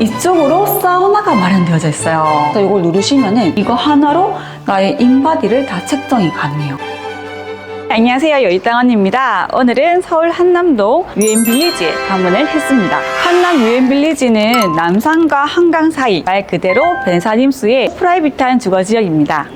이쪽으로 사우나가 마련되어져 있어요. 이걸 누르시면은 이거 하나로 나의 인바디를 다 측정이 가능해요. 안녕하세요. 여의땅언입니다. 오늘은 서울 한남동 유엔빌리지에 방문을 했습니다. 한남 유엔빌리지는 남산과 한강 사이 말 그대로 벤사님수의 프라이빗한 주거지역입니다.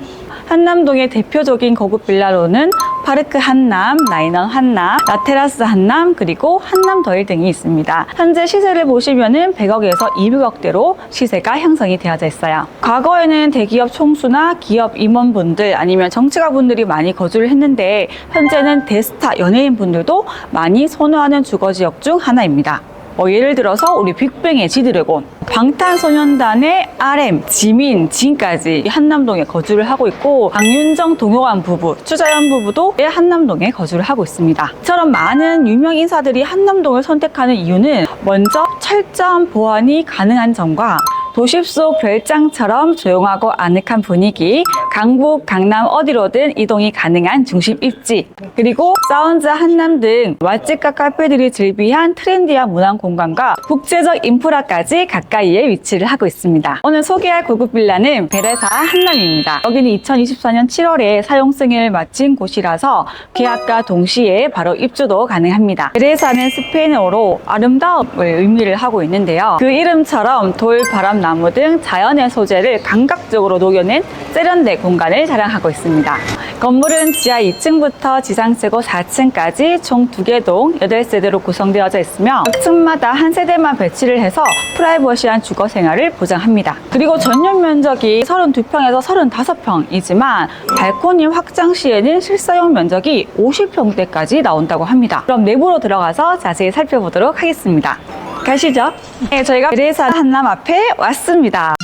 한남동의 대표적인 고급 빌라로는 파르크 한남, 라이넌 한남, 라테라스 한남, 그리고 한남 더일 등이 있습니다. 현재 시세를 보시면은 100억에서 200억대로 시세가 형성이 되어져 있어요. 과거에는 대기업 총수나 기업 임원분들 아니면 정치가분들이 많이 거주를 했는데 현재는 대스타 연예인분들도 많이 선호하는 주거 지역 중 하나입니다. 뭐 예를 들어서 우리 빅뱅의 지드래곤, 방탄소년단의 RM, 지민, 진까지 한남동에 거주를 하고 있고 강윤정, 동요관 부부, 추자연 부부도 한남동에 거주를 하고 있습니다. 이처럼 많은 유명 인사들이 한남동을 선택하는 이유는 먼저 철저한 보안이 가능한 점과 도심 속 별장처럼 조용하고 아늑한 분위기, 강북, 강남 어디로든 이동이 가능한 중심 입지, 그리고 사운드 한남 등 맛집과 카페들이 즐비한 트렌디한 문화 공간과 국제적 인프라까지 가까이에 위치를 하고 있습니다. 오늘 소개할 고급 빌라는 베레사 한남입니다. 여기는 2024년 7월에 사용 승인을 마친 곳이라서 계약과 동시에 바로 입주도 가능합니다. 베레사는 스페인어로 아름다움을 의미를 하고 있는데요. 그 이름처럼 돌, 바람, 나무 등 자연의 소재를 감각적으로 녹여낸 세련된 공간을 자랑하고 있습니다. 건물은 지하 2층부터 지상 최고 4층까지 총 2개 동 8세대로 구성되어져 있으며 각 층마다 한 세대만 배치를 해서 프라이버시한 주거 생활을 보장합니다. 그리고 전용 면적이 32평에서 35평이지만 발코니 확장 시에는 실사용 면적이 50평대까지 나온다고 합니다. 그럼 내부로 들어가서 자세히 살펴보도록 하겠습니다. 가시죠. 네, 저희가 베레사 한남 앞에 왔습니다.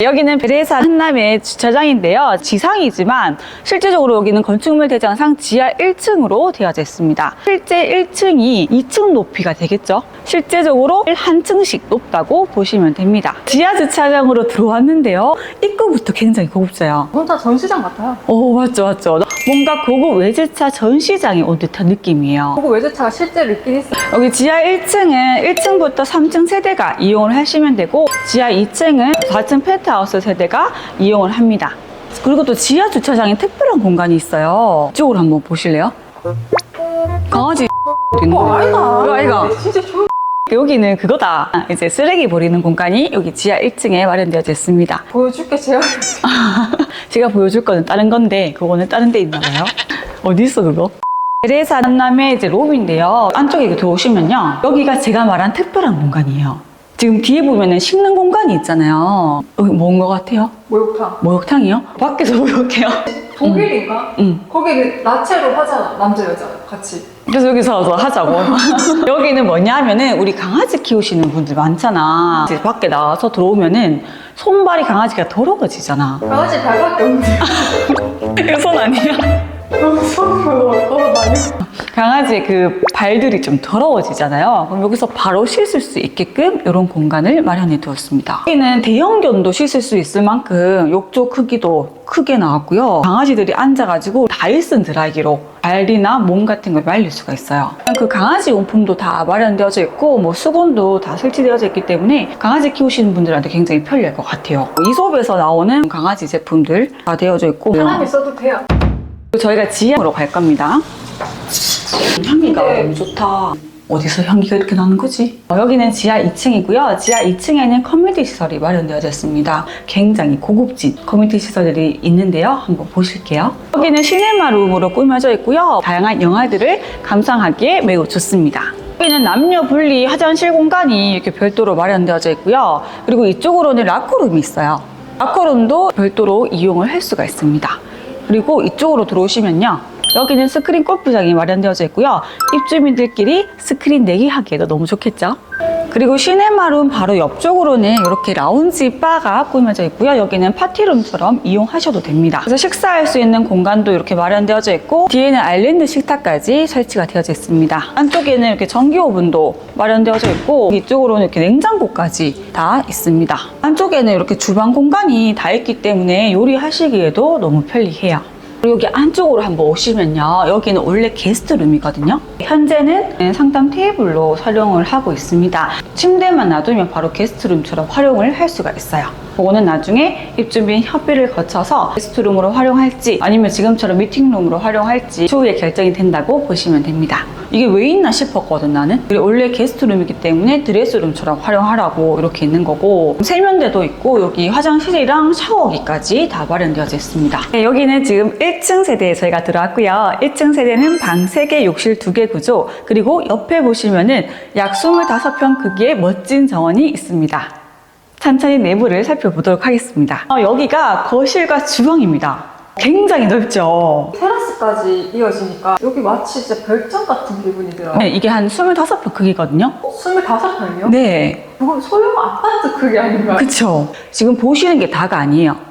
여기는 베레사 한남의 주차장인데요. 지상이지만 실제적으로 여기는 건축물 대장상 지하 1층으로 되어져 있습니다. 실제 1층이 2층 높이가 되겠죠. 실제적으로 한 층씩 높다고 보시면 됩니다. 지하 주차장으로 들어왔는데요. 입구부터 굉장히 고급져요. 혼자 전시장 같아요. 오, 맞죠, 맞죠. 뭔가 고급 외제차 전시장에 온 듯한 느낌이에요. 보고 외제차가 실제로 있긴 있어요. 여기 지하 1층은 1층부터 3층 세대가 이용을 하시면 되고 지하 2층은 4층 펜트하우스 세대가 이용을 합니다. 그리고 또 지하 주차장에 특별한 공간이 있어요. 이쪽으로 한번 보실래요? 강아지 있는 어, 거 아이가. 이거 아이가. 진짜 좋은 여기는 그거다. 이제 쓰레기 버리는 공간이 여기 지하 1층에 마련되어 있습니다. 보여줄게 제가. 제가 보여줄 거는 다른 건데 그거는 다른 데 있나 봐요. 어디 있어 그거? 베레사 한남의 이제 로비인데요. 안쪽에 들어오시면요. 여기가 제가 말한 특별한 공간이에요. 지금 뒤에 보면은 식는 공간이 있잖아요. 여기 뭔 것 같아요? 목욕탕. 목욕탕이요? 밖에서 목욕해요. 독일인가? 응. 거기 그 나체로 하잖아. 남자 여자 같이. 그래서 여기서 서 하자고. 여기는 뭐냐 하면은 우리 강아지 키우시는 분들 많잖아. 이제 밖에 나와서 들어오면은 손발이 강아지가 더러워지잖아. 강아지 발밖에 없는데. 이거 손 아니야? 강아지의 그 발들이 좀 더러워지잖아요. 그럼 여기서 바로 씻을 수 있게끔 이런 공간을 마련해 두었습니다. 여기는 대형견도 씻을 수 있을 만큼 욕조 크기도 크게 나왔고요. 강아지들이 앉아가지고 다이슨 드라이기로 발이나 몸 같은 걸 말릴 수가 있어요. 그 강아지 용품도 다 마련되어져 있고 뭐 수건도 다 설치되어져 있기 때문에 강아지 키우시는 분들한테 굉장히 편리할 것 같아요. 이솝에서 나오는 강아지 제품들 다 되어져 있고 사람이 써도 돼요. 저희가 지하로 갈 겁니다. 향기가 네. 너무 좋다. 어디서 향기가 이렇게 나는 거지? 어, 여기는 지하 2층이고요. 지하 2층에는 커뮤니티 시설이 마련되어져 있습니다. 굉장히 고급진 커뮤니티 시설들이 있는데요. 한번 보실게요. 여기는 시네마 룸으로 꾸며져 있고요. 다양한 영화들을 감상하기에 매우 좋습니다. 여기는 남녀 분리 화장실 공간이 이렇게 별도로 마련되어져 있고요. 그리고 이쪽으로는 라커룸이 있어요. 라커룸도 별도로 이용을 할 수가 있습니다. 그리고 이쪽으로 들어오시면요. 여기는 스크린 골프장이 마련되어져 있고요. 입주민들끼리 스크린 내기하기에도 너무 좋겠죠? 그리고 시네마룸 바로 옆쪽으로는 이렇게 라운지 바가 꾸며져 있고요. 여기는 파티룸처럼 이용하셔도 됩니다. 그래서 식사할 수 있는 공간도 이렇게 마련되어져 있고 뒤에는 아일랜드 식탁까지 설치가 되어져 있습니다. 안쪽에는 이렇게 전기 오븐도 마련되어져 있고 이쪽으로는 이렇게 냉장고까지 다 있습니다. 안쪽에는 이렇게 주방 공간이 다 있기 때문에 요리하시기에도 너무 편리해요. 여기 안쪽으로 한번 오시면요. 여기는 원래 게스트룸이거든요. 현재는 상담 테이블로 사용을 하고 있습니다. 침대만 놔두면 바로 게스트룸처럼 활용을 할 수가 있어요. 그거는 나중에 입주민 협의를 거쳐서 게스트룸으로 활용할지 아니면 지금처럼 미팅룸으로 활용할지 추후에 결정이 된다고 보시면 됩니다. 이게 왜 있나 싶었거든 나는. 원래 게스트룸이기 때문에 드레스룸처럼 활용하라고 이렇게 있는 거고 세면대도 있고 여기 화장실이랑 샤워기까지 다 마련되어져 있습니다. 네, 여기는 지금 1층 세대에 저희가 들어왔고요. 1층 세대는 방 3개, 욕실 2개 구조 그리고 옆에 보시면은 약 25평 크기의 멋진 정원이 있습니다. 천천히 내부를 살펴보도록 하겠습니다. 어, 여기가 거실과 주방입니다. 굉장히 넓죠? 테라스까지 이어지니까 여기 마치 진짜 별장 같은 기분이 들어요. 네, 이게 한 25평 크기거든요. 25평이요? 네, 그건 소형 아파트 크기 아닌가요? 그쵸. 지금 보시는 게 다가 아니에요.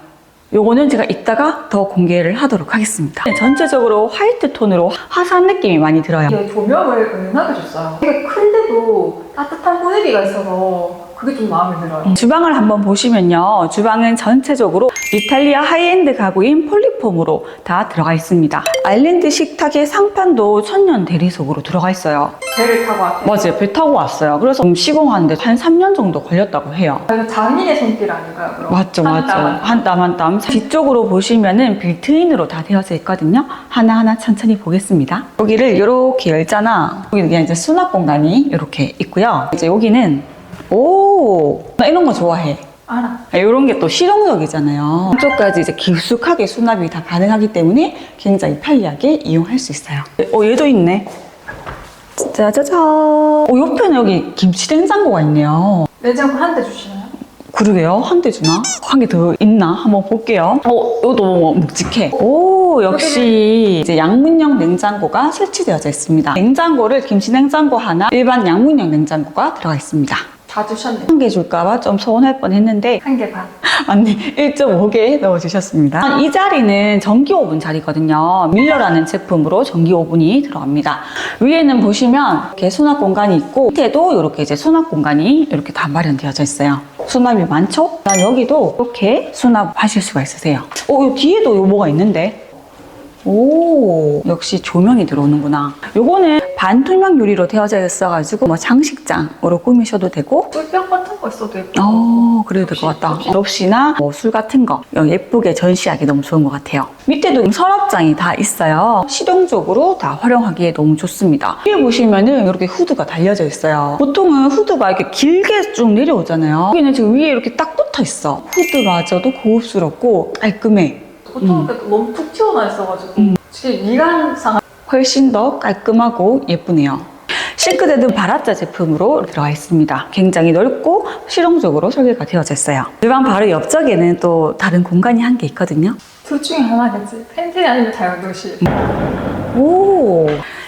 요거는 제가 이따가 더 공개를 하도록 하겠습니다. 네, 전체적으로 화이트 톤으로 화사한 느낌이 많이 들어요. 조명을 은하게 줬어요. 되게 큰데도 따뜻한 분위기가 있어서 그게 좀 마음에 들어요. 주방을 한번 보시면요. 주방은 전체적으로 이탈리아 하이엔드 가구인 폴리폼으로 다 들어가 있습니다. 아일랜드 식탁의 상판도 천년 대리석으로 들어가 있어요. 배를 타고 왔대요. 맞아요. 배 타고 왔어요. 그래서 좀 시공하는데 한 3년 정도 걸렸다고 해요. 장인의 손길 아닌가요? 그럼? 맞죠, 한 맞죠. 땀. 한 땀 한 땀. 뒤쪽으로 보시면은 빌트인으로 다 되어져 있거든요. 하나하나 천천히 보겠습니다. 여기를 이렇게 열잖아. 여기는 그냥 이제 수납 공간이 이렇게 있고요. 이제 여기는 오, 나 이런 거 좋아해. 알아. 이런 게 또 실용적이잖아요. 한쪽까지 이제 깊숙하게 수납이 다 가능하기 때문에 굉장히 편리하게 이용할 수 있어요. 어, 얘도 있네. 짜자잔. 어, 옆에는 여기 김치 냉장고가 있네요. 냉장고 한 대 주시나요? 그러게요. 한 대 주나? 한 개 더 있나? 한번 볼게요. 어, 이것도 묵직해. 오, 역시 이제 양문형 냉장고가 설치되어져 있습니다. 냉장고를 김치 냉장고 하나, 일반 양문형 냉장고가 들어가 있습니다. 다 주셨네. 한개 줄까봐 좀 서운할 뻔 했는데 한 개 반. 언니 1.5개 넣어주셨습니다. 이 자리는 전기 오븐 자리거든요. 밀러라는 제품으로 전기 오븐이 들어갑니다. 위에는 보시면 이렇게 수납 공간이 있고 밑에도 이렇게 이제 수납 공간이 이렇게 다 마련되어져 있어요. 수납이 많죠? 난 여기도 이렇게 수납하실 수가 있으세요. 어, 이 뒤에도 요거가 있는데. 오, 역시 조명이 들어오는구나. 요거는 반투명 유리로 되어져 있어가지고 뭐 장식장으로 꾸미셔도 되고 꿀병 같은 거 있어도 예쁘고. 어, 그래도 될 것 같다. 접시나 뭐 술 같은 거 예쁘게 전시하기 너무 좋은 것 같아요. 밑에도 서랍장이 다 있어요. 실용적으로 다 활용하기에 너무 좋습니다. 위에 보시면은 이렇게 후드가 달려져 있어요. 보통은 후드가 이렇게 길게 쭉 내려오잖아요. 여기는 지금 위에 이렇게 딱 붙어 있어. 후드마저도 고급스럽고 깔끔해. 보통 이렇게 너무 툭 튀어나와 있어가지고 음. 지금 미간상 훨씬 더 깔끔하고 예쁘네요. 싱크대는 바라짜 제품으로 들어가 있습니다. 굉장히 넓고 실용적으로 설계가 되어져 있어요. 주방 바로 옆쪽에는 또 다른 공간이 한 개 있거든요. 둘 중에 하나겠지. 팬트리 아니면 다용도실. 오,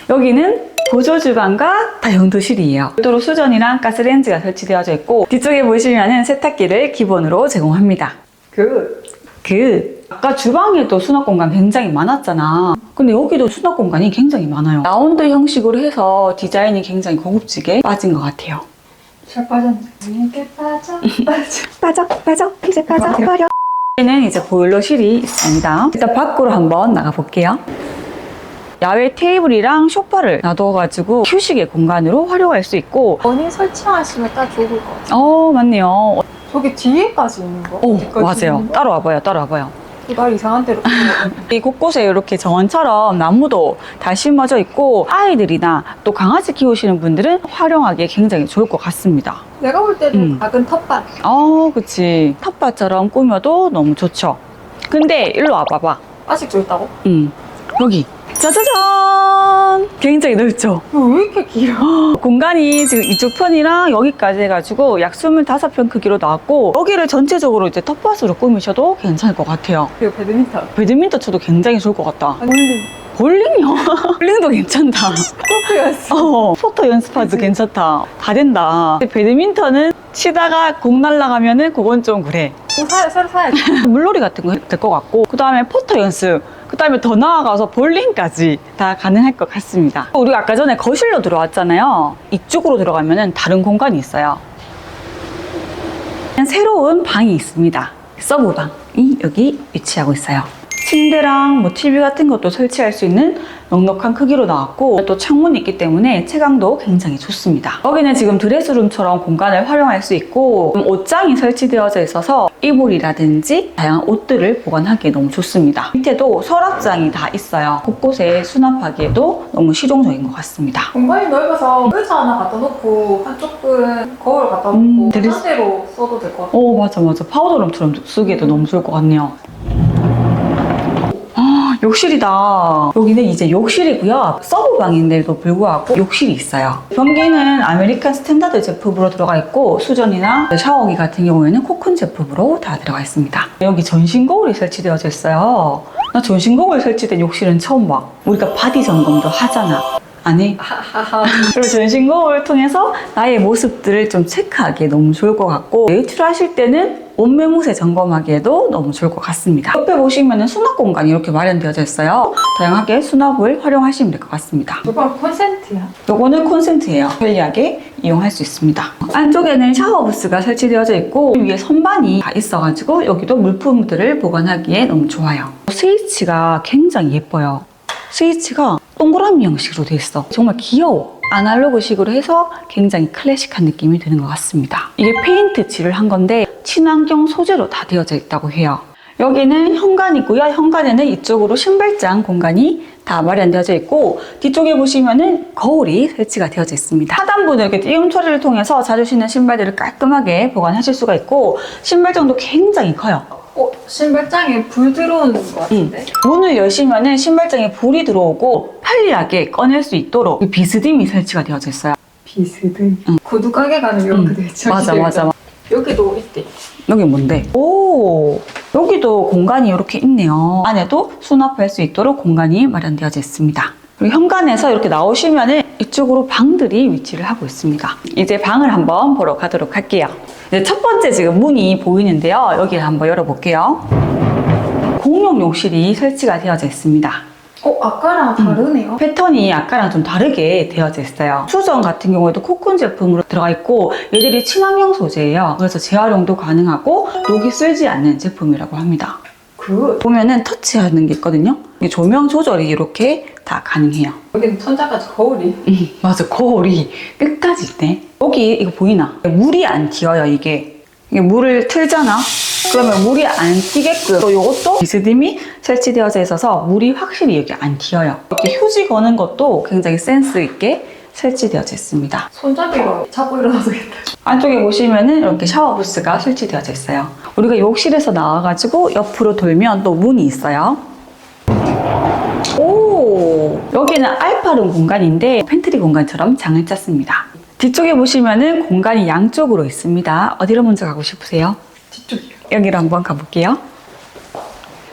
여기는 보조 주방과 다용도실이에요. 별도로 수전이랑 가스레인지가 설치되어져 있고 뒤쪽에 보시면은 세탁기를 기본으로 제공합니다. 그 그 아까 주방에도 수납 공간 굉장히 많았잖아. 근데 여기도 수납 공간이 굉장히 많아요. 라운드 형식으로 해서 디자인이 굉장히 고급지게 빠진 것 같아요. 잘 빠졌네. 이렇게 빠져 빠져. 빠져, 빠져, 이제 빠져, 버려. 여기는 이제 보일러실이 있습니다. 일단 밖으로 한번 나가볼게요. 야외 테이블이랑 소파를 놔둬가지고 휴식의 공간으로 활용할 수 있고 본인 설치하시면 딱 좋을 것 같아요. 어 맞네요. 저기 뒤에까지 있는 거? 오 맞아요. 있는 거? 따라와봐요. 따라와봐요. 날 이상한 데로 이 곳곳에 이렇게 정원처럼 나무도 다 심어져 있고 아이들이나 또 강아지 키우시는 분들은 활용하기에 굉장히 좋을 것 같습니다. 내가 볼 때는 음. 작은 텃밭. 어 그치. 텃밭처럼 꾸며도 너무 좋죠. 근데 일로 와봐봐. 아직 좁다고? 음 여기 짜자잔 굉장히 넓죠 왜 이렇게 길어? 공간이 지금 이쪽 편이랑 여기까지 해가지고 약 25평 크기로 나왔고 여기를 전체적으로 이제 텃밭으로 꾸미셔도 괜찮을 것 같아요 그리고 배드민턴. 배드민턴 쳐도 굉장히 좋을 것 같다 볼링. 볼링요? 볼링도 괜찮다 골프였어. 어, 포터 연습하도? 괜찮다 다 된다 배드민턴은 치다가 공 날아가면은 그건 좀 그래 사, 새로 사야지. 물놀이 같은 거 될 것 같고 그 다음에 포터 연습 그 다음에 더 나아가서 볼링까지 다 가능할 것 같습니다. 우리가 아까 전에 거실로 들어왔잖아요. 이쪽으로 들어가면 다른 공간이 있어요. 새로운 방이 있습니다. 서브방이 여기 위치하고 있어요. 침대랑 뭐 TV 같은 것도 설치할 수 있는 넉넉한 크기로 나왔고 또 창문이 있기 때문에 채광도 굉장히 좋습니다. 여기는 지금 드레스룸처럼 공간을 활용할 수 있고 옷장이 설치되어져 있어서 이불이라든지 다양한 옷들을 보관하기에 너무 좋습니다. 밑에도 서랍장이 다 있어요. 곳곳에 수납하기에도 너무 실용적인 것 같습니다. 공간이 넓어서 의자 하나 갖다 놓고 한쪽은 거울 갖다 놓고 음, 드레스- 상대로 써도 될 것 같아요. 오 맞아 맞아 파우더룸처럼 쓰기에도 너무 좋을 것 같네요 아 욕실이다. 여기는 이제 욕실이고요. 서브방인데도 불구하고 욕실이 있어요. 변기는 아메리칸 스탠다드 제품으로 들어가 있고 수전이나 샤워기 같은 경우에는 코큰 제품으로 다 들어가 있습니다. 여기 전신 거울이 설치되어져 있어요. 나 전신 거울 설치된 욕실은 처음 봐. 우리가 바디 점검도 하잖아? 하하하. 그리고 전신 거울을 통해서 나의 모습들을 좀 체크하기에 너무 좋을 것 같고 외출하실 때는 옷매무새 점검하기에도 너무 좋을 것 같습니다. 옆에 보시면 수납 공간이 이렇게 마련되어져 있어요. 다양하게 수납을 활용하시면 될 것 같습니다. 저건 콘센트야. 요거는 콘센트예요. 편리하게 이용할 수 있습니다. 안쪽에는 샤워 부스가 설치되어져 있고 위에 선반이 다 있어가지고 여기도 물품들을 보관하기에 너무 좋아요. 스위치가 굉장히 예뻐요. 스위치가 동그라미 형식으로 돼 있어. 정말 귀여워. 아날로그식으로 해서 굉장히 클래식한 느낌이 드는 것 같습니다. 이게 페인트 칠을 한 건데 친환경 소재로 다 되어져 있다고 해요. 여기는 현관이고요. 현관에는 이쪽으로 신발장 공간이 다 마련되어져 있고 뒤쪽에 보시면은 거울이 설치가 되어져 있습니다. 하단부는 이렇게 띄움 처리를 통해서 자주 신는 신발들을 깔끔하게 보관하실 수가 있고 신발장도 굉장히 커요. 어, 신발장에 불 들어오는 것 같은데? 문을 여시면은 신발장에 불이 들어오고 편리하게 꺼낼 수 있도록 이 비스듬히 설치가 되어져 있어요. 비스듬. 구두 가게 가면 이렇게 음, 되죠. 맞아, 맞아, 맞아. 여기도 있대. 여기 뭔데? 오, 여기도 공간이 이렇게 있네요. 안에도 수납할 수 있도록 공간이 마련되어져 있습니다. 그리고 현관에서 이렇게 나오시면은 이쪽으로 방들이 위치를 하고 있습니다. 이제 방을 한번 보러 가도록 할게요. 이제 첫 번째 지금 문이 보이는데요. 여기를 한번 열어볼게요. 공용 욕실이 설치가 되어져 있습니다. 어, 아까랑 다르네요. 패턴이 아까랑 좀 다르게 되어져 있어요. 수전 같은 경우에도 코쿤 제품으로 들어가 있고 얘들이 친환경 소재예요. 그래서 재활용도 가능하고 녹이 쓸지 않는 제품이라고 합니다. 그 보면은 터치하는 게 있거든요. 이게 조명 조절이 이렇게 다 가능해요. 여기는 천장까지 거울이. 음, 맞아. 거울이 끝까지 있네. 여기 이거 보이나? 물이 안 튀어요, 이게. 이게 물을 틀잖아? 그러면 물이 안 튀게끔 또 이것도 비스듬히 설치되어져 있어서 물이 확실히 여기 안 튀어요. 이렇게 휴지 거는 것도 굉장히 센스 있게 설치되어져 있습니다. 손잡이로 잡고 일어나도 겠다. 안쪽에 보시면은 이렇게 샤워 부스가 설치되어져 있어요. 우리가 욕실에서 나와가지고 옆으로 돌면 또 문이 있어요. 오, 여기는 알파룸 공간인데 팬트리 공간처럼 장을 짰습니다. 뒤쪽에 보시면은 공간이 양쪽으로 있습니다. 어디로 먼저 가고 싶으세요? 여기로 한번 가볼게요.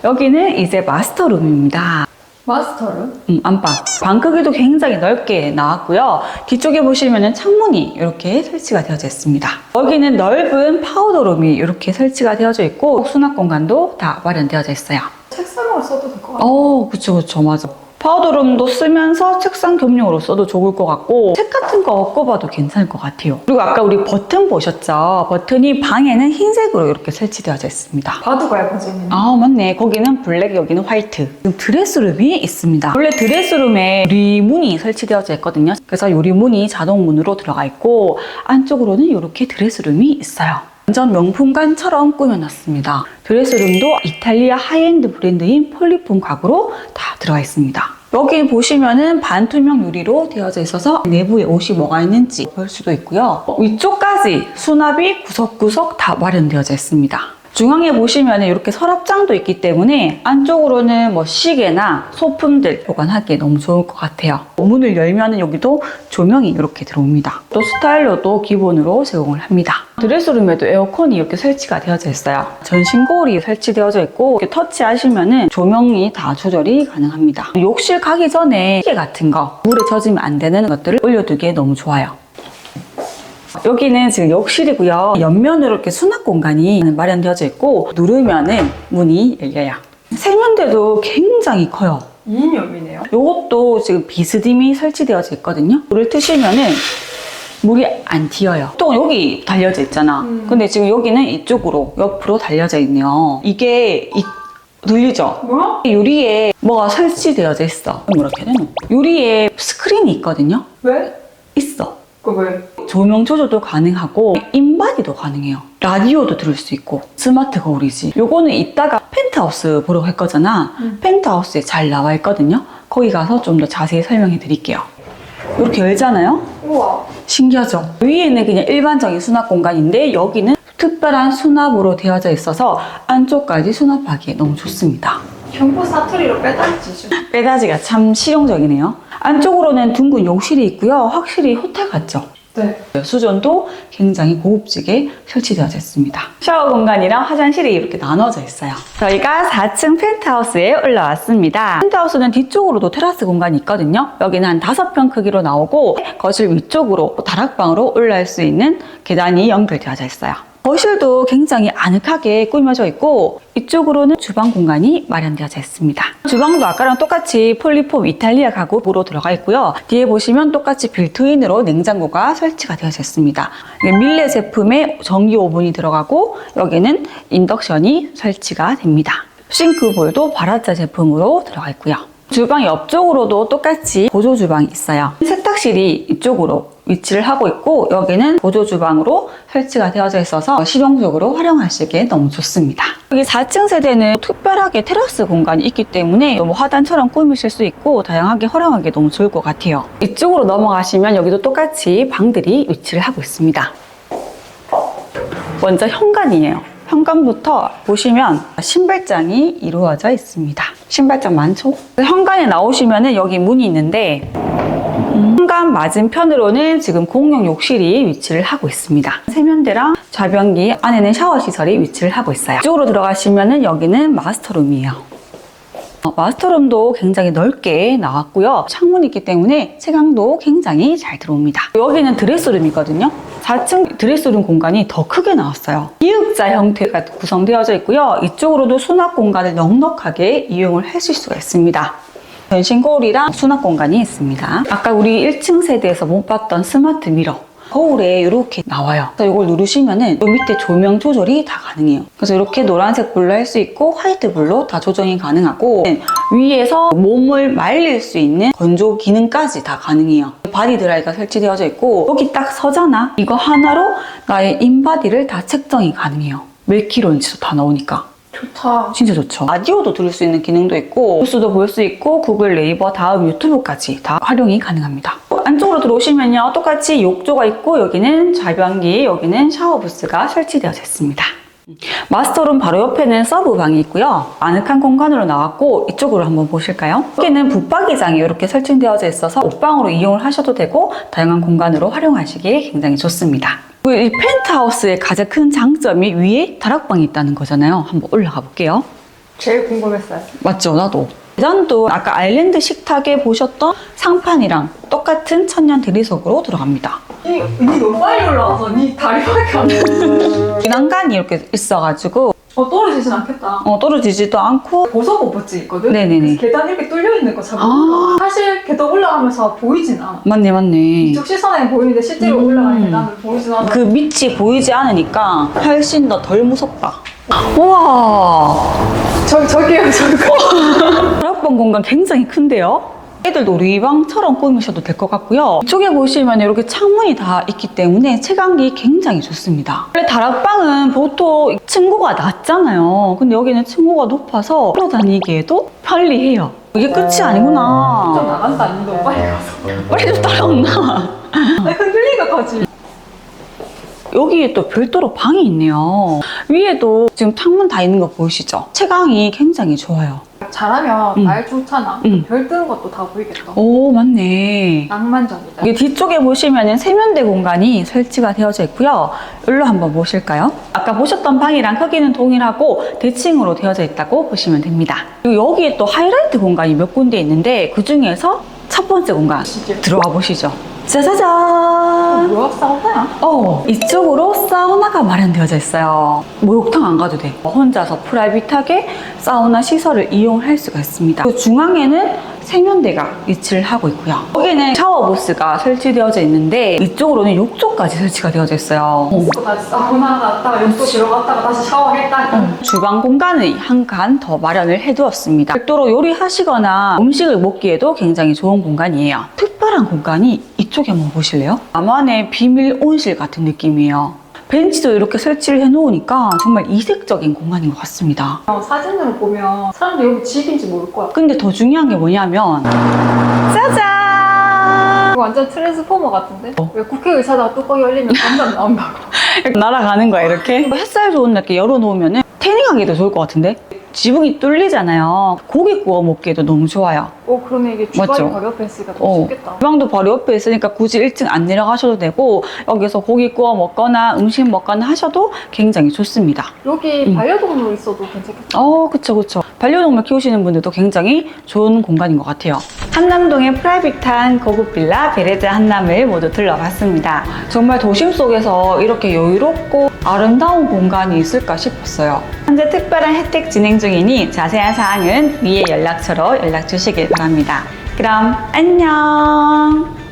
여기는 이제 마스터룸입니다. 마스터룸? 음, 안방. 방 크기도 굉장히 넓게 나왔고요. 뒤쪽에 보시면은 창문이 이렇게 설치가 되어져 있습니다. 여기는 넓은 파우더룸이 이렇게 설치가 되어져 있고 수납 공간도 다 마련되어져 있어요. 책상으로 써도 될 것 같아요. 어, 그쵸, 그쵸, 맞아. 파우더룸도 쓰면서 책상 겸용으로 써도 좋을 것 같고 책 같은 거 꼽아도 괜찮을 것 같아요. 그리고 아까 우리 버튼 보셨죠? 버튼이 방에는 흰색으로 이렇게 설치되어져 있습니다. 바둑 얇아지는. 아 맞네 거기는 블랙 여기는 화이트 지금 드레스룸이 있습니다 원래 드레스룸에 유리문이 설치되어져 있거든요 그래서 유리문이 자동문으로 들어가 있고 안쪽으로는 이렇게 드레스룸이 있어요 완전 명품관처럼 꾸며놨습니다 드레스룸도 이탈리아 하이엔드 브랜드인 폴리폼 가구로 다 들어가 있습니다 여기 보시면은 반투명 유리로 되어져 있어서 내부에 옷이 뭐가 있는지 볼 수도 있고요. 위쪽까지 수납이 구석구석 다 마련되어져 있습니다 중앙에 보시면 이렇게 서랍장도 있기 때문에 안쪽으로는 뭐 시계나 소품들 보관하기에 너무 좋을 것 같아요. 문을 열면 여기도 조명이 이렇게 들어옵니다. 또 스타일러도 기본으로 제공을 합니다. 드레스룸에도 에어컨이 이렇게 설치가 되어져 있어요. 전신 거울이 설치되어져 있고 터치하시면 조명이 다 조절이 가능합니다. 욕실 가기 전에 시계 같은 거 물에 젖으면 안 되는 것들을 올려두기에 너무 좋아요. 여기는 지금 욕실이고요. 옆면으로 이렇게 수납 공간이 마련되어져 있고 누르면은 문이 열려요. 세면대도 굉장히 커요. 2인용이네요. 이것도 지금 비스듬히 설치되어져 있거든요. 물을 트시면은 물이 안 튀어요. 또 여기 달려져 있잖아. 음. 근데 지금 여기는 이쪽으로 옆으로 달려져 있네요. 이게 이 들리죠? 뭐야? 유리에 뭐가 설치되어져 있어. 이렇게 되노. 유리에 스크린이 있거든요. 왜? 있어. 그 왜? 조명 조절도 가능하고 인바디도 가능해요. 라디오도 들을 수 있고 스마트 거울이지. 요거는 이따가 펜트하우스 보러 갈 거잖아. 음. 펜트하우스에 잘 나와 있거든요. 거기 가서 좀 더 자세히 설명해 드릴게요. 이렇게 열잖아요. 우와. 신기하죠? 위에는 그냥 일반적인 수납 공간인데 여기는 특별한 수납으로 되어져 있어서 안쪽까지 수납하기에 너무 좋습니다. 경포 사투리로 빼달지 좀. 빼다지가 참 실용적이네요. 안쪽으로는 둥근 욕실이 있고요. 확실히 호텔 같죠? 네. 수전도 굉장히 고급지게 설치되어져 있습니다. 샤워 공간이랑 화장실이 이렇게 나눠져 있어요. 저희가 4층 펜트하우스에 올라왔습니다. 펜트하우스는 뒤쪽으로도 테라스 공간이 있거든요. 여기는 한 5평 크기로 나오고 거실 위쪽으로 다락방으로 올라올 수 있는 계단이 연결되어져 있어요. 거실도 굉장히 아늑하게 꾸며져 있고 이쪽으로는 주방 공간이 마련되어져 있습니다. 주방도 아까랑 똑같이 폴리폼 이탈리아 가구로 들어가 있고요. 뒤에 보시면 똑같이 빌트인으로 냉장고가 설치가 되어져 있습니다. 밀레 제품의 전기 오븐이 들어가고 여기는 인덕션이 설치가 됩니다. 싱크볼도 바라자 제품으로 들어가 있고요. 주방 옆쪽으로도 똑같이 보조 주방이 있어요. 세탁실이 이쪽으로 위치를 하고 있고 여기는 보조 주방으로 설치가 되어져 있어서 실용적으로 활용하시기에 너무 좋습니다. 여기 4층 세대는 특별하게 테라스 공간이 있기 때문에 뭐 화단처럼 꾸미실 수 있고 다양하게 활용하기 너무 좋을 것 같아요. 이쪽으로 넘어가시면 여기도 똑같이 방들이 위치를 하고 있습니다. 먼저 현관이에요. 현관부터 보시면 신발장이 이루어져 있습니다. 신발장 많죠? 현관에 나오시면 여기 문이 있는데 음, 현관 맞은편으로는 지금 공용 욕실이 위치를 하고 있습니다. 세면대랑 좌변기 안에는 샤워 시설이 위치를 하고 있어요. 이쪽으로 들어가시면 여기는 마스터룸이에요. 어, 마스터룸도 굉장히 넓게 나왔고요. 창문이 있기 때문에 채광도 굉장히 잘 들어옵니다. 여기는 드레스룸이거든요. 4층 드레스룸 공간이 더 크게 나왔어요. 이윽자 형태가 구성되어져 있고요. 이쪽으로도 수납 공간을 넉넉하게 이용을 하실 수가 있습니다. 전신 거울이랑 수납 공간이 있습니다. 아까 우리 1층 세대에서 못 봤던 스마트 미러. 거울에 이렇게 나와요. 그래서 이걸 누르시면은 이 밑에 조명 조절이 다 가능해요. 그래서 이렇게 노란색 불로 할 수 있고 화이트 불로 다 조정이 가능하고 위에서 몸을 말릴 수 있는 건조 기능까지 다 가능해요. 바디 드라이가 설치되어져 있고 여기 딱 서잖아. 이거 하나로 나의 인바디를 다 측정이 가능해요. 몇 킬로인지도 다 나오니까. 좋다. 진짜 좋죠. 라디오도 들을 수 있는 기능도 있고 뉴스도 볼 수 있고 구글 네이버 다음 유튜브까지 다 활용이 가능합니다. 안쪽으로 들어오시면요 똑같이 욕조가 있고 여기는 좌변기 여기는 샤워 부스가 설치되어져 있습니다. 마스터룸 바로 옆에는 서브 방이 있고요. 아늑한 공간으로 나왔고 이쪽으로 한번 보실까요? 여기는 붙박이장이 이렇게 설치되어져 있어서 옷방으로 이용을 하셔도 되고 다양한 공간으로 활용하시기에 굉장히 좋습니다. 그리고 이 펜트하우스의 가장 큰 장점이 위에 다락방이 있다는 거잖아요. 한번 올라가 볼게요. 제일 궁금했어요. 맞죠? 나도. 계단도 아까 아일랜드 식탁에 보셨던 상판이랑 똑같은 천연 대리석으로 들어갑니다. 니, 니 너무 빨리 올라와서 니 다리밖에 안 돼. 난간이 이렇게 있어가지고 어, 떨어지진 않겠다. 어, 떨어지지도 않고 보석 오버지 있거든? 네네네. 그래서 계단 이렇게 뚫려 있는 거 잡아. 아. 사실 계단 올라가면서 보이진 않아. 맞네 맞네. 이쪽 시선에 보이는데 실제로 음. 올라가는 계단을 보이진 않아. 그 밑이 보이지 않으니까 훨씬 더 덜 무섭다. 우와 저, 저기요, 저거. 다락방 공간 굉장히 큰데요? 애들 놀이방처럼 꾸미셔도 될 것 같고요. 이쪽에 보시면 이렇게 창문이 다 있기 때문에 채광이 굉장히 좋습니다. 원래 다락방은 보통 층고가 낮잖아요. 근데 여기는 층고가 높아서 걸어 다니기에도 편리해요. 이게 끝이 좀 아니구나. 나간다, 니 너무 빨리 가서. 빨리 좀 따라온나. 흔들리가 가지. 여기에 또 별도로 방이 있네요. 위에도 지금 창문 다 있는 거 보이시죠? 채광이 굉장히 좋아요. 잘하면 음. 날 좋잖아. 음. 별 뜨는 것도 다 보이겠다. 오, 맞네. 낭만적이다. 여기 뒤쪽에 보시면 세면대 공간이 설치가 되어져 있고요. 여기로 한번 보실까요? 아까 보셨던 방이랑 크기는 동일하고 대칭으로 되어져 있다고 보시면 됩니다. 그리고 여기에 또 하이라이트 공간이 몇 군데 있는데 그 중에서 첫 번째 공간. 들어와 보시죠. 짜자잔! 뭐야, 사우나야? 어, 이쪽으로 사우나가 마련되어져 있어요. 목욕탕 안 가도 돼. 혼자서 프라이빗하게 사우나 시설을 이용할 수가 있습니다. 그 중앙에는 세면대가 위치를 하고 있고요. 여기는 샤워 부스가 설치되어져 있는데 이쪽으로는 욕조까지 설치가 되어져 있어요. 사우나 갔다가 욕조 들어갔다가 다시 샤워했다가 주방 공간을 한칸 더 마련을 해두었습니다. 별도로 요리하시거나 음식을 먹기에도 굉장히 좋은 공간이에요. 특별한 공간이 이쪽에 한번 보실래요? 나만의 비밀 온실 같은 느낌이에요. 벤치도 이렇게 설치를 해놓으니까 정말 이색적인 공간인 것 같습니다. 어, 사진으로 보면 사람들이 여기 집인지 모를 거야. 근데 더 중요한 게 뭐냐면 짜잔! 이거 완전 트랜스포머 같은데? 어. 왜 국회의사당 뚜껑이 열리면 점점 나온다고. 날아가는 거야 이렇게 햇살 좋은 날 이렇게 열어놓으면 태닝하기도 좋을 것 같은데 지붕이 뚫리잖아요 고기 구워 먹기에도 너무 좋아요 어, 그러네. 이게 주방이 맞죠? 바로 옆에 있으니까 더 어, 좋겠다. 주방도 바로 옆에 있으니까 굳이 1층 안 내려가셔도 되고 여기서 고기 구워 먹거나 음식 먹거나 하셔도 굉장히 좋습니다 여기 음. 반려동물 있어도 괜찮겠다. 어 그쵸 그쵸 반려동물 키우시는 분들도 굉장히 좋은 공간인 것 같아요 한남동의 프라이빗한 고급 빌라 베레드 한남을 모두 둘러봤습니다 정말 도심 속에서 이렇게 여유롭고 아름다운 공간이 있을까 싶었어요 현재 특별한 혜택 진행 중이니 자세한 사항은 위에 연락처로 연락 주시길 바랍니다. 그럼 안녕